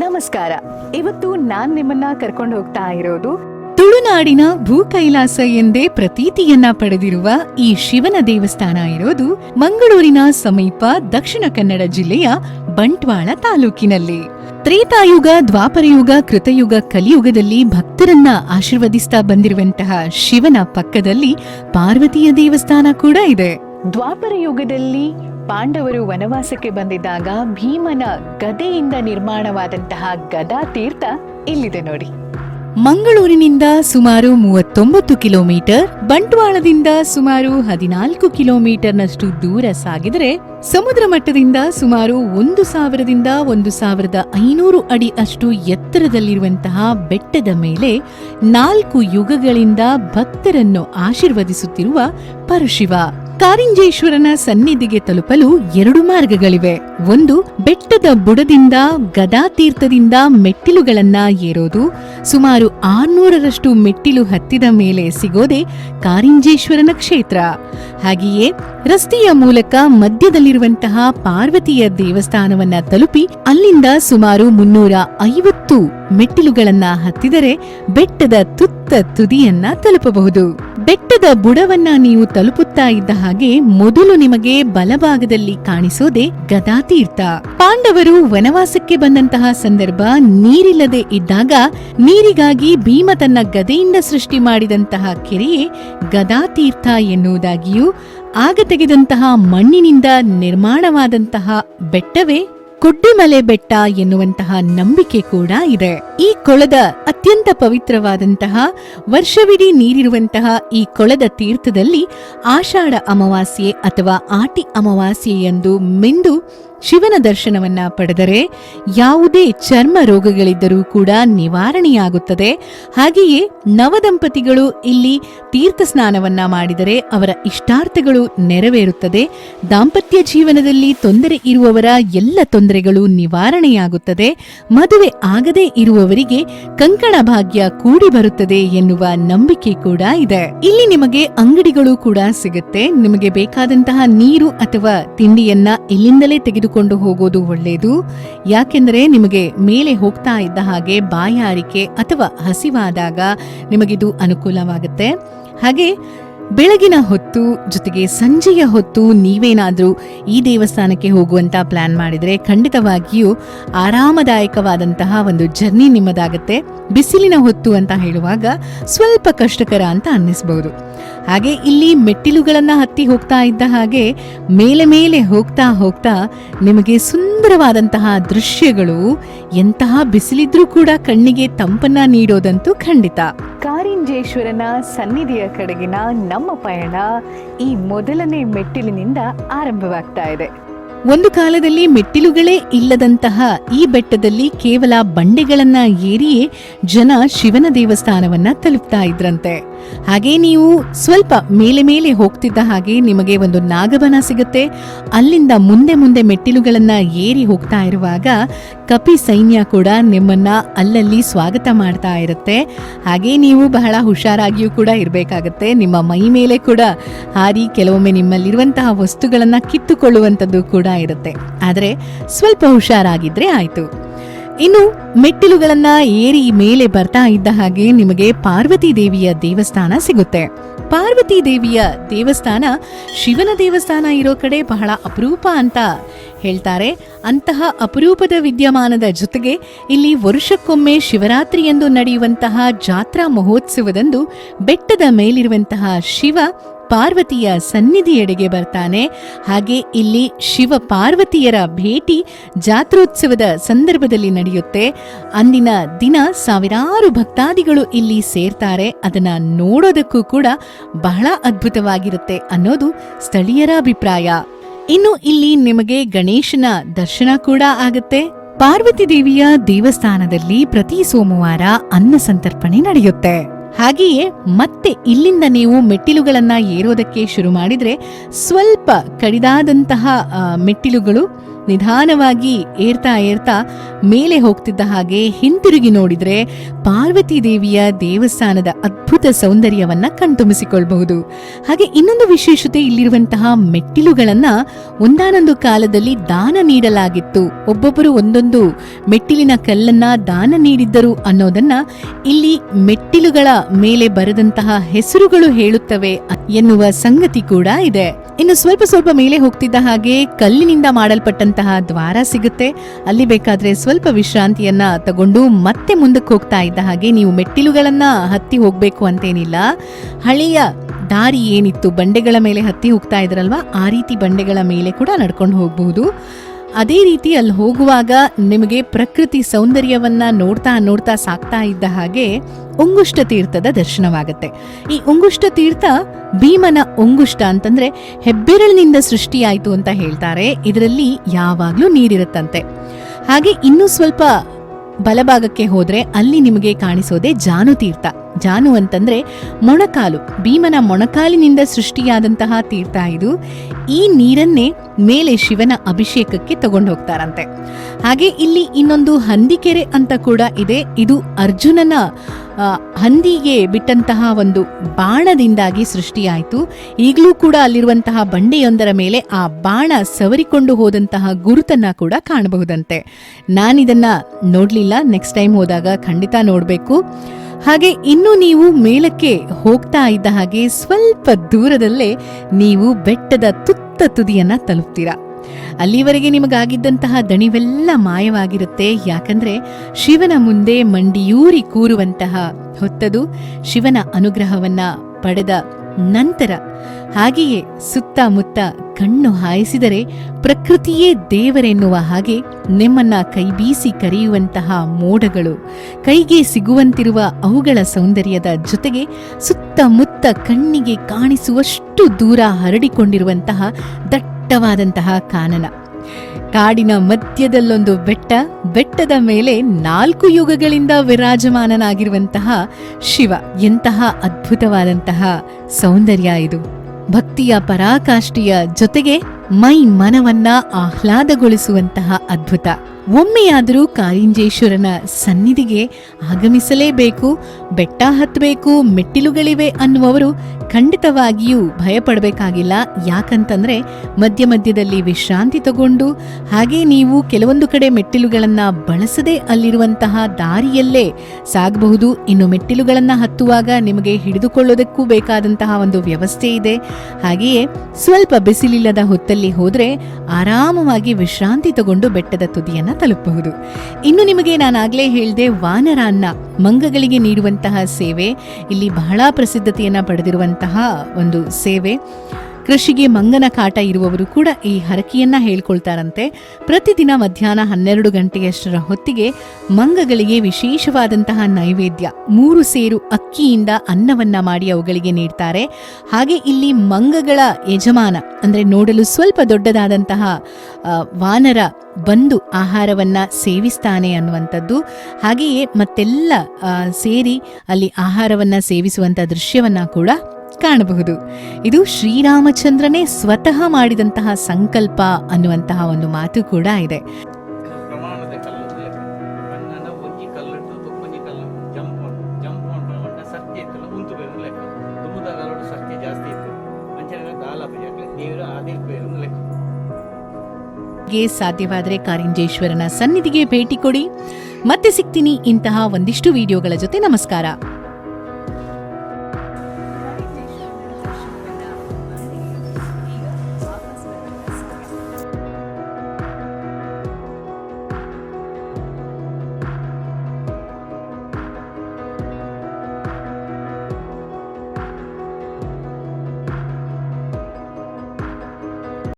ನಮಸ್ಕಾರ. ಇವತ್ತು ನಾನ್ ನಿಮ್ಮನ್ನ ಕರ್ಕೊಂಡು ಹೋಗ್ತಾ ಇರೋದು ತುಳುನಾಡಿನ ಭೂ ಕೈಲಾಸ ಎಂದೇ ಪ್ರತೀತಿಯನ್ನ ಪಡೆದಿರುವ ಈ ಶಿವನ ದೇವಸ್ಥಾನ ಇರೋದು ಮಂಗಳೂರಿನ ಸಮೀಪ ದಕ್ಷಿಣ ಕನ್ನಡ ಜಿಲ್ಲೆಯ ಬಂಟ್ವಾಳ ತಾಲೂಕಿನಲ್ಲಿ. ತ್ರೇತಾಯುಗ ದ್ವಾಪರಯುಗ ಕೃತಯುಗ ಕಲಿಯುಗದಲ್ಲಿ ಭಕ್ತರನ್ನ ಆಶೀರ್ವದಿಸ್ತಾ ಬಂದಿರುವಂತಹ ಶಿವನ ಪಕ್ಕದಲ್ಲಿ ಪಾರ್ವತಿಯ ದೇವಸ್ಥಾನ ಕೂಡ ಇದೆ. ದ್ವಾಪರ ಯುಗದಲ್ಲಿ ಪಾಂಡವರು ವನವಾಸಕ್ಕೆ ಬಂದಿದ್ದಾಗ ಭೀಮನ ಗದೆಯಿಂದ ನಿರ್ಮಾಣವಾದಂತಹ ಗದಾ ತೀರ್ಥ ಇಲ್ಲಿದೆ ನೋಡಿ. ಮಂಗಳೂರಿನಿಂದ ಸುಮಾರು ಮೂವತ್ತೊಂಬತ್ತು ಕಿಲೋಮೀಟರ್, ಬಂಟ್ವಾಳದಿಂದ ಸುಮಾರು ಹದಿನಾಲ್ಕು ಕಿಲೋಮೀಟರ್ನಷ್ಟು ದೂರ ಸಾಗಿದರೆ ಸಮುದ್ರ ಮಟ್ಟದಿಂದ ಸುಮಾರು ಒಂದು ಸಾವಿರದಿಂದ ಒಂದು ಸಾವಿರದ ಐನೂರು ಅಡಿ ಅಷ್ಟು ಎತ್ತರದಲ್ಲಿರುವಂತಹ ಬೆಟ್ಟದ ಮೇಲೆ ನಾಲ್ಕು ಯುಗಗಳಿಂದ ಭಕ್ತರನ್ನು ಆಶೀರ್ವದಿಸುತ್ತಿರುವ ಪರಶಿವ. ಕಾರಿಂಜೇಶ್ವರನ ಸನ್ನಿಧಿಗೆ ತಲುಪಲು ಎರಡು ಮಾರ್ಗಗಳಿವೆ. ಒಂದು, ಬೆಟ್ಟದ ಬುಡದಿಂದ, ಗದಾ ತೀರ್ಥದಿಂದ ಮೆಟ್ಟಿಲುಗಳನ್ನ ಏರೋದು. ಸುಮಾರು ಆರ್ನೂರರಷ್ಟು ಮೆಟ್ಟಿಲು ಹತ್ತಿದ ಮೇಲೆ ಸಿಗೋದೆ ಕಾರಿಂಜೇಶ್ವರನ ಕ್ಷೇತ್ರ. ಹಾಗೆಯೇ, ರಸ್ತೆಯ ಮೂಲಕ ಮಧ್ಯದಲ್ಲಿರುವಂತಹ ಪಾರ್ವತಿಯ ದೇವಸ್ಥಾನವನ್ನ ತಲುಪಿ ಅಲ್ಲಿಂದ ಸುಮಾರು ಮುನ್ನೂರ ಐವತ್ತು ಮೆಟ್ಟಿಲುಗಳನ್ನ ಹತ್ತಿದರೆ ಬೆಟ್ಟದ ತುತ್ತ ತುದಿಯನ್ನ ತಲುಪಬಹುದು. ಬೆಟ್ಟದ ಬುಡವನ್ನ ನೀವು ತಲುಪುತ್ತಾ ಇದ್ದ ಹಾಗೆ ಮೊದಲು ನಿಮಗೆ ಬಲಭಾಗದಲ್ಲಿ ಕಾಣಿಸೋದೆ ಗದಾತೀರ್ಥ. ಪಾಂಡವರು ವನವಾಸಕ್ಕೆ ಬಂದಂತಹ ಸಂದರ್ಭ ನೀರಿಲ್ಲದೆ ಇದ್ದಾಗ ನೀರಿಗಾಗಿ ಭೀಮ ತನ್ನ ಗದೆಯಿಂದ ಸೃಷ್ಟಿ ಮಾಡಿದಂತಹ ಕೆರೆಯೇ ಗದಾತೀರ್ಥ ಎನ್ನುವುದಾಗಿಯೂ, ಆಗ ತೆಗೆದಂತಹ ಮಣ್ಣಿನಿಂದ ನಿರ್ಮಾಣವಾದಂತಹ ಬೆಟ್ಟವೇ ಕುಡ್ಡಿಮಲೆ ಬೆಟ್ಟ ಎನ್ನುವಂತಹ ನಂಬಿಕೆ ಕೂಡ ಇದೆ. ಈ ಕೊಳದ ಅತ್ಯಂತ ಪವಿತ್ರವಾದಂತಹ ವರ್ಷವಿಡೀ ನೀರಿರುವಂತಹ ಈ ಕೊಳದ ತೀರ್ಥದಲ್ಲಿ ಆಷಾಢ ಅಮಾವಾಸ್ಯೆ ಅಥವಾ ಆಟಿ ಅಮಾವಾಸ್ಯೆ ಎಂದು ಮಿಂದು ಶಿವನ ದರ್ಶನವನ್ನ ಪಡೆದರೆ ಯಾವುದೇ ಚರ್ಮ ರೋಗಗಳಿದ್ದರೂ ಕೂಡ ನಿವಾರಣೆಯಾಗುತ್ತದೆ. ಹಾಗೆಯೇ ನವದಂಪತಿಗಳು ಇಲ್ಲಿ ತೀರ್ಥ ಸ್ನಾನವನ್ನ ಮಾಡಿದರೆ ಅವರ ಇಷ್ಟಾರ್ಥಗಳು ನೆರವೇರುತ್ತದೆ. ದಾಂಪತ್ಯ ಜೀವನದಲ್ಲಿ ತೊಂದರೆ ಇರುವವರ ಎಲ್ಲ ತೊಂದರೆಗಳು ನಿವಾರಣೆಯಾಗುತ್ತದೆ. ಮದುವೆ ಆಗದೇ ಇರುವವರಿಗೆ ಕಂಕಣ ಭಾಗ್ಯ ಕೂಡಿ ಬರುತ್ತದೆ ಎನ್ನುವ ನಂಬಿಕೆ ಕೂಡ ಇದೆ. ಇಲ್ಲಿ ನಿಮಗೆ ಅಂಗಡಿಗಳು ಕೂಡ ಸಿಗುತ್ತೆ. ನಿಮಗೆ ಬೇಕಾದಂತಹ ನೀರು ಅಥವಾ ತಿಂಡಿಯನ್ನ ಇಲ್ಲಿಂದಲೇ ತೆಗೆದುಕೊಂಡು ಹೋಗೋದು ಒಳ್ಳೆಯದು ಯಾಕೆಂದರೆ ನಿಮಗೆ ಮೇಲೆ ಹೋಗ್ತಾ ಇದ್ದ ಹಾಗೆ ಬಾಯಾರಿಕೆ ಅಥವಾ ಹಸಿವಾದಾಗ ನಿಮಗಿದು ಅನುಕೂಲವಾಗುತ್ತೆ. ಹಾಗೆ ಬೆಳಗಿನ ಹೊತ್ತು ಜೊತೆಗೆ ಸಂಜೆಯ ಹೊತ್ತು ನೀವೇನಾದರೂ ಈ ದೇವಸ್ಥಾನಕ್ಕೆ ಹೋಗುವಂತ ಪ್ಲಾನ್ ಮಾಡಿದರೆ ಖಂಡಿತವಾಗಿಯೂ ಆರಾಮದಾಯಕವಾದಂತಹ ಒಂದು ಜರ್ನಿ ನಿಮ್ಮದಾಗತ್ತೆ. ಬಿಸಿಲಿನ ಹೊತ್ತು ಅಂತ ಹೇಳುವಾಗ ಸ್ವಲ್ಪ ಕಷ್ಟಕರ ಅಂತ ಅನ್ನಿಸಬಹುದು ಹಾಗೆ ಇಲ್ಲಿ ಮೆಟ್ಟಿಲುಗಳನ್ನು ಹತ್ತಿ ಹೋಗ್ತಾ ಇದ್ದ ಹಾಗೆ ಮೇಲೆ ಮೇಲೆ ಹೋಗ್ತಾ ಹೋಗ್ತಾ ನಿಮಗೆ ಸುಂದರವಾದಂತಹ ದೃಶ್ಯಗಳು ಎಂತಹ ಬಿಸಿಲಿದ್ರೂ ಕೂಡ ಕಣ್ಣಿಗೆ ತಂಪನ್ನ ನೀಡೋದಂತೂ ಖಂಡಿತ. ಕಾರಿಂಜೇಶ್ವರನ ಸನ್ನಿಧಿಯ ಕಡೆಗಿನ ನಮ್ಮ ಪಯಣ ಈ ಮೊದಲನೇ ಮೆಟ್ಟಿಲಿನಿಂದ ಆರಂಭವಾಗ್ತಾ ಇದೆ. ಒಂದು ಕಾಲದಲ್ಲಿ ಮೆಟ್ಟಿಲುಗಳೇ ಇಲ್ಲದಂತಹ ಈ ಬೆಟ್ಟದಲ್ಲಿ ಕೇವಲ ಬಂಡೆಗಳನ್ನ ಏರಿಯೇ ಜನ ಶಿವನ ದೇವಸ್ಥಾನವನ್ನ ತಲುಪ್ತಾ ಇದ್ರಂತೆ. ಹಾಗೆ ನೀವು ಸ್ವಲ್ಪ ಮೇಲೆ ಮೇಲೆ ಹೋಗ್ತಿದ್ದ ಹಾಗೆ ನಿಮಗೆ ಒಂದು ನಾಗಬನ ಸಿಗುತ್ತೆ. ಅಲ್ಲಿಂದ ಮುಂದೆ ಮುಂದೆ ಮೆಟ್ಟಿಲುಗಳನ್ನು ಏರಿ ಹೋಗ್ತಾ ಇರುವಾಗ ಕಪಿ ಸೈನ್ಯ ಕೂಡ ನಿಮ್ಮನ್ನ ಅಲ್ಲಲ್ಲಿ ಸ್ವಾಗತ ಮಾಡ್ತಾ ಇರುತ್ತೆ. ಹಾಗೆ ನೀವು ಬಹಳ ಹುಷಾರಾಗಿಯೂ ಕೂಡ ಇರಬೇಕಾಗತ್ತೆ. ನಿಮ್ಮ ಮೈ ಮೇಲೆ ಕೂಡ ಹಾರಿ ಕೆಲವೊಮ್ಮೆ ನಿಮ್ಮಲ್ಲಿರುವಂತಹ ವಸ್ತುಗಳನ್ನು ಕಿತ್ತುಕೊಳ್ಳುವಂಥದ್ದು ಕೂಡ ಇರುತ್ತೆ. ಆದರೆ ಸ್ವಲ್ಪ ಹುಷಾರಾಗಿದ್ರೆ ಆಯ್ತು. ಇನ್ನು ಮೆಟ್ಟಿಲುಗಳನ್ನ ಏರಿ ಮೇಲೆ ಬರ್ತಾ ಇದ್ದ ಹಾಗೆ ನಿಮಗೆ ಪಾರ್ವತಿ ದೇವಿಯ ದೇವಸ್ಥಾನ ಸಿಗುತ್ತೆ. ಪಾರ್ವತಿ ದೇವಿಯ ದೇವಸ್ಥಾನ ಶಿವನ ದೇವಸ್ಥಾನ ಇರೋ ಕಡೆ ಬಹಳ ಅಪರೂಪ ಅಂತ ಹೇಳ್ತಾರೆ. ಅಂತಹ ಅಪರೂಪದ ವಿದ್ಯಮಾನದ ಜೊತೆಗೆ ಇಲ್ಲಿ ವರ್ಷಕ್ಕೊಮ್ಮೆ ಶಿವರಾತ್ರಿಯಂದು ನಡೆಯುವಂತಹ ಜಾತ್ರಾ ಮಹೋತ್ಸವದಂದು ಬೆಟ್ಟದ ಮೇಲಿರುವಂತಹ ಶಿವ ಪಾರ್ವತಿಯ ಸನ್ನಿಧಿಯೆಡೆಗೆ ಬರ್ತಾನೆ. ಹಾಗೆ ಇಲ್ಲಿ ಶಿವ ಪಾರ್ವತಿಯರ ಭೇಟಿ ಜಾತ್ರೋತ್ಸವದ ಸಂದರ್ಭದಲ್ಲಿ ನಡೆಯುತ್ತೆ. ಅಂದಿನ ದಿನ ಸಾವಿರಾರು ಭಕ್ತಾದಿಗಳು ಇಲ್ಲಿ ಸೇರ್ತಾರೆ. ಅದನ್ನ ನೋಡೋದಕ್ಕೂ ಕೂಡ ಬಹಳ ಅದ್ಭುತವಾಗಿರುತ್ತೆ ಅನ್ನೋದು ಸ್ಥಳೀಯರ ಅಭಿಪ್ರಾಯ. ಇನ್ನು ಇಲ್ಲಿ ನಿಮಗೆ ಗಣೇಶನ ದರ್ಶನ ಕೂಡ ಆಗುತ್ತೆ. ಪಾರ್ವತಿ ದೇವಿಯ ದೇವಸ್ಥಾನದಲ್ಲಿ ಪ್ರತಿ ಸೋಮವಾರ ಅನ್ನ ಸಂತರ್ಪಣೆ ನಡೆಯುತ್ತೆ. ಹಾಗೆಯೇ ಮತ್ತೆ ಇಲ್ಲಿಂದ ನೀವು ಮೆಟ್ಟಿಲುಗಳನ್ನು ಏರೋದಕ್ಕೆ ಶುರು ಮಾಡಿದ್ರೆ ಸ್ವಲ್ಪ ಕಡಿದಾದಂತಹ ಮೆಟ್ಟಿಲುಗಳು ನಿಧಾನವಾಗಿ ಏರ್ತಾ ಏರ್ತಾ ಮೇಲೆ ಹೋಗ್ತಿದ್ದ ಹಾಗೆ ಹಿಂತಿರುಗಿ ನೋಡಿದ್ರೆ ಪಾರ್ವತಿ ದೇವಿಯ ದೇವಸ್ಥಾನದ ಅದ್ಭುತ ಸೌಂದರ್ಯವನ್ನ ಕಣ್ತುಂಬಿಸಿಕೊಳ್ಬಹುದು. ಹಾಗೆ ಇನ್ನೊಂದು ವಿಶೇಷತೆ ಇಲ್ಲಿರುವಂತಹ ಮೆಟ್ಟಿಲುಗಳನ್ನ ಒಂದಾನೊಂದು ಕಾಲದಲ್ಲಿ ದಾನ ನೀಡಲಾಗಿತ್ತು. ಒಬ್ಬೊಬ್ಬರು ಒಂದೊಂದು ಮೆಟ್ಟಿಲಿನ ಕಲ್ಲನ್ನ ದಾನ ನೀಡಿದ್ದರು ಅನ್ನೋದನ್ನ ಇಲ್ಲಿ ಮೆಟ್ಟಿಲುಗಳ ಮೇಲೆ ಬರೆದಂತಹ ಹೆಸರುಗಳು ಹೇಳುತ್ತವೆ ಎನ್ನುವ ಸಂಗತಿ ಕೂಡ ಇದೆ. ಇನ್ನು ಸ್ವಲ್ಪ ಸ್ವಲ್ಪ ಮೇಲೆ ಹೋಗ್ತಿದ್ದ ಹಾಗೆ ಕಲ್ಲಿನಿಂದ ಮಾಡಲ್ಪಟ್ಟಂತಹ ದ್ವಾರ ಸಿಗುತ್ತೆ. ಅಲ್ಲಿ ಬೇಕಾದ್ರೆ ಸ್ವಲ್ಪ ವಿಶ್ರಾಂತಿಯನ್ನ ತಗೊಂಡು ಮತ್ತೆ ಮುಂದಕ್ಕೆ ಹೋಗ್ತಾ ಇದ್ದ ಹಾಗೆ ನೀವು ಮೆಟ್ಟಿಲುಗಳನ್ನ ಹತ್ತಿ ಹೋಗ್ಬೇಕು ಅಂತೇನಿಲ್ಲ. ಹಳೆಯ ದಾರಿ ಏನಿತ್ತು, ಬಂಡೆಗಳ ಮೇಲೆ ಹತ್ತಿ ಹೋಗ್ತಾ ಇದ್ರಲ್ವಾ, ಆ ರೀತಿ ಬಂಡೆಗಳ ಮೇಲೆ ಕೂಡ ನಡ್ಕೊಂಡು ಹೋಗಬಹುದು. ಅದೇ ರೀತಿ ಅಲ್ಲಿ ಹೋಗುವಾಗ ನಿಮಗೆ ಪ್ರಕೃತಿ ಸೌಂದರ್ಯವನ್ನ ನೋಡ್ತಾ ನೋಡ್ತಾ ಸಾಕ್ತಾ ಇದ್ದ ಹಾಗೆ ಉಂಗುಷ್ಟ ತೀರ್ಥದ ದರ್ಶನವಾಗುತ್ತೆ. ಈ ಉಂಗುಷ್ಟ ತೀರ್ಥ ಭೀಮನ ಉಂಗುಷ್ಟ ಅಂತಂದ್ರೆ ಹೆಬ್ಬೆರಳಿನಿಂದ ಸೃಷ್ಟಿಯಾಯಿತು ಅಂತ ಹೇಳ್ತಾರೆ. ಇದರಲ್ಲಿ ಯಾವಾಗ್ಲೂ ನೀರಿರುತ್ತಂತೆ. ಹಾಗೆ ಇನ್ನೂ ಸ್ವಲ್ಪ ಬಲಭಾಗಕ್ಕೆ ಹೋದ್ರೆ ಅಲ್ಲಿ ನಿಮಗೆ ಕಾಣಿಸೋದೆ ಜಾನು ತೀರ್ಥ ಜಾನು ಅಂತಂದ್ರೆ ಮೊಣಕಾಲು, ಭೀಮನ ಮೊಣಕಾಲಿನಿಂದ ಸೃಷ್ಟಿಯಾದಂತಹ ತೀರ್ಥ ಇದು. ಈ ನೀರನ್ನೇ ಮೇಲೆ ಶಿವನ ಅಭಿಷೇಕಕ್ಕೆ ತಗೊಂಡು ಹೋಗ್ತಾರಂತೆ ಹಾಗೆ ಇಲ್ಲಿ ಇನ್ನೊಂದು ಹಂದಿಕೆರೆ ಅಂತ ಕೂಡ ಇದೆ. ಇದು ಅರ್ಜುನನ ಹಂದಿಗೆ ಬಿಟ್ಟಂತಹ ಒಂದು ಬಾಣದಿಂದಾಗಿ ಸೃಷ್ಟಿಯಾಯಿತು. ಈಗಲೂ ಕೂಡ ಅಲ್ಲಿರುವಂತಹ ಬಂಡೆಯೊಂದರ ಮೇಲೆ ಆ ಬಾಣ ಸವರಿಕೊಂಡು ಹೋದಂತಹ ಗುರುತನ್ನ ಕೂಡ ಕಾಣಬಹುದಂತೆ. ನಾನಿದನ್ನ ನೋಡ್ಲಿಲ್ಲ. ನೆಕ್ಸ್ಟ್ ಟೈಮ್ ಹೋದಾಗ ಖಂಡಿತ ನೋಡಬೇಕು. ಹಾಗೆ ಇನ್ನು ನೀವು ಮೇಲಕ್ಕೆ ಹೋಗ್ತಾ ಇದ್ದ ಹಾಗೆ ಸ್ವಲ್ಪ ದೂರದಲ್ಲೇ ನೀವು ಬೆಟ್ಟದ ತುತ್ತ ತುದಿಯನ್ನ ತಲುಪ್ತೀರಾ. ಅಲ್ಲಿವರೆಗೆ ನಿಮಗಾಗಿದ್ದಂತಹ ದಣಿವೆಲ್ಲ ಮಾಯವಾಗಿರುತ್ತೆ. ಯಾಕಂದ್ರೆ ಶಿವನ ಮುಂದೆ ಮಂಡಿಯೂರಿ ಕೂರುವಂತಹ ಹೊತ್ತದು ಶಿವನ ಅನುಗ್ರಹವನ್ನ ಪಡೆದ ನಂತರ ಹಾಗೆಯೇ ಸುತ್ತಮುತ್ತ ಕಣ್ಣು ಹಾಯಿಸಿದರೆ ಪ್ರಕೃತಿಯೇ ದೇವರೆನ್ನುವ ಹಾಗೆ ನಿಮ್ಮನ್ನ ಕೈಬೀಸಿ ಕರೆಯುವಂತಹ ಮೋಡಗಳು, ಕೈಗೆ ಸಿಗುವಂತಿರುವ ಅವುಗಳ ಸೌಂದರ್ಯದ ಜೊತೆಗೆ ಸುತ್ತಮುತ್ತ ಕಣ್ಣಿಗೆ ಕಾಣಿಸುವಷ್ಟು ದೂರ ಹರಡಿಕೊಂಡಿರುವಂತಹ ದಟ್ಟವಾದಂತಹ ಕಾನನ. ಕಾಡಿನ ಮಧ್ಯದಲ್ಲೊಂದು ಬೆಟ್ಟ, ಬೆಟ್ಟದ ಮೇಲೆ ನಾಲ್ಕು ಯುಗಗಳಿಂದ ವಿರಾಜಮಾನನಾಗಿರುವಂತಹ ಶಿವ. ಎಂತಹ ಅದ್ಭುತವಾದಂತಹ ಸೌಂದರ್ಯ ಇದು. ಭಕ್ತಿಯ ಪರಾಕಾಷ್ಠೆಯ ಜೊತೆಗೆ ಮೈ ಮನವನ್ನ ಆಹ್ಲಾದಗೊಳಿಸುವಂತಹ ಅದ್ಭುತ. ಒಮ್ಮೆಯಾದರೂ ಕಾರಿಂಜೇಶ್ವರನ ಸನ್ನಿಧಿಗೆ ಆಗಮಿಸಲೇಬೇಕು, ಬೆಟ್ಟ ಹತ್ತಬೇಕು, ಮೆಟ್ಟಿಲುಗಳಿವೆ ಅನ್ನುವವರು ಖಂಡಿತವಾಗಿಯೂ ಭಯಪಡಬೇಕಾಗಿಲ್ಲ. ಯಾಕಂತಂದ್ರೆ ಮಧ್ಯ ಮಧ್ಯದಲ್ಲಿ ವಿಶ್ರಾಂತಿ ತಗೊಂಡು ಹಾಗೆ ನೀವು ಕೆಲವೊಂದು ಕಡೆ ಮೆಟ್ಟಿಲುಗಳನ್ನು ಬಳಸದೆ ಅಲ್ಲಿರುವಂತಹ ದಾರಿಯಲ್ಲೇ ಸಾಗಬಹುದು. ಇನ್ನು ಮೆಟ್ಟಿಲುಗಳನ್ನು ಹತ್ತುವಾಗ ನಿಮಗೆ ಹಿಡಿದುಕೊಳ್ಳೋದಕ್ಕೂ ಬೇಕಾದಂತಹ ಒಂದು ವ್ಯವಸ್ಥೆ ಇದೆ. ಹಾಗೆಯೇ ಸ್ವಲ್ಪ ಬಿಸಿಲಿಲ್ಲದ ಹೊತ್ತಲ್ಲಿ ಹೋದ್ರೆ ಆರಾಮವಾಗಿ ವಿಶ್ರಾಂತಿ ತಗೊಂಡು ಬೆಟ್ಟದ ತುದಿಯನ್ನ ತಲುಪಬಹುದು. ಇನ್ನು ನಿಮಗೆ ನಾನಾಗ್ಲೇ ಹೇಳಿದೆ ವಾನರ ಅನ್ನ, ಮಂಗಗಳಿಗೆ ನೀಡುವಂತಹ ಸೇವೆ, ಇಲ್ಲಿ ಬಹಳ ಪ್ರಸಿದ್ಧತೆಯನ್ನ ಪಡೆದಿರುವಂತಹ ಒಂದು ಸೇವೆ. ಕೃಷಿಗೆ ಮಂಗನ ಕಾಟ ಇರುವವರು ಕೂಡ ಈ ಹರಕೆಯನ್ನ ಹೇಳ್ಕೊಳ್ತಾರಂತೆ. ಪ್ರತಿದಿನ ಮಧ್ಯಾಹ್ನ ಹನ್ನೆರಡು ಗಂಟೆಯಷ್ಟರ ಹೊತ್ತಿಗೆ ಮಂಗಗಳಿಗೆ ವಿಶೇಷವಾದಂತಹ ನೈವೇದ್ಯ, ಮೂರು ಸೇರು ಅಕ್ಕಿಯಿಂದ ಅನ್ನವನ್ನ ಮಾಡಿ ಅವುಗಳಿಗೆ ನೀಡ್ತಾರೆ. ಹಾಗೆ ಇಲ್ಲಿ ಮಂಗಗಳ ಯಜಮಾನ, ಅಂದ್ರೆ ನೋಡಲು ಸ್ವಲ್ಪ ದೊಡ್ಡದಾದಂತಹ ವಾನರ ಬಂದು ಆಹಾರವನ್ನ ಸೇವಿಸ್ತಾನೆ ಅನ್ನುವಂಥದ್ದು. ಹಾಗೆಯೇ ಮತ್ತೆಲ್ಲ ಸೇರಿ ಅಲ್ಲಿ ಆಹಾರವನ್ನ ಸೇವಿಸುವಂತ ದೃಶ್ಯವನ್ನ ಕೂಡ ಕಾಣಬಹುದು. ಇದು ಶ್ರೀರಾಮಚಂದ್ರನೇ ಸ್ವತಃ ಮಾಡಿದಂತಹ ಸಂಕಲ್ಪ ಅನ್ನುವಂತಹ ಒಂದು ಮಾತು ಕೂಡ ಇದೆ. ಸಾಧ್ಯವಾದರೆ ಕಾರಿಂಜೇಶ್ವರನ ಸನ್ನಿಧಿಗೆ ಭೇಟಿ ಕೊಡಿ. ಮತ್ತೆ ಸಿಗ್ತೀನಿ ಇಂತಹ ಒಂದಿಷ್ಟು ವಿಡಿಯೋಗಳ ಜೊತೆ. ನಮಸ್ಕಾರ.